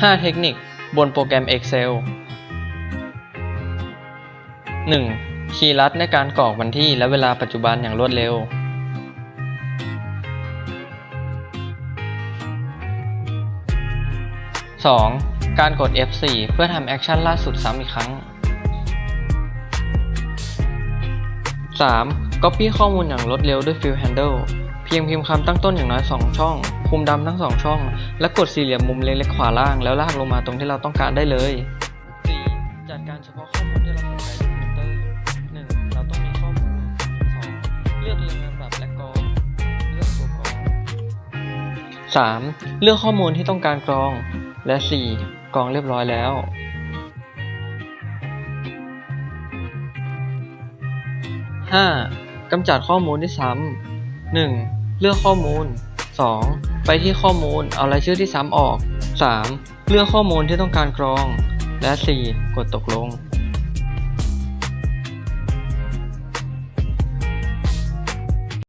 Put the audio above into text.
5 เทคนิคบนโปรแกรม Excel 1. คีย์ลัดในการกรอกวันที่และเวลาปัจจุบันอย่างรวดเร็ว 2. การกด F4 เพื่อทำแอคชั่นล่าสุดซ้ำอีกครั้ง 3. Copy ข้อมูลอย่างรวดเร็วด้วย Fill Handle เพียงพิมพ์คำตั้งต้นอย่างน้อย 2 ช่อง คุมดำทั้ง 2 ช่อง และกดสี่เหลี่ยมมุมเล็กๆขวาล่าง แล้วลากลงมาตรงที่เราต้องการได้เลย 4. จัดการเฉพาะข้อมูลที่เราสนใจในคอมพิวเตอร์ 1. เราต้องมีข้อมูล 2. เลือกเรียงลำดับและกรอง เลือกตัวกรอง 3. เลือกข้อมูลที่ต้องการกรอง และ 4. กรองเรียบร้อยแล้ว 5. กำจัดข้อมูลที่ซ้ำ 1. เลือกข้อมูล 2. ไปที่ข้อมูลเอารายชื่อที่ซ้ำออก 3. เลือกข้อมูลที่ต้องการกรอง และ 4. กดตกลง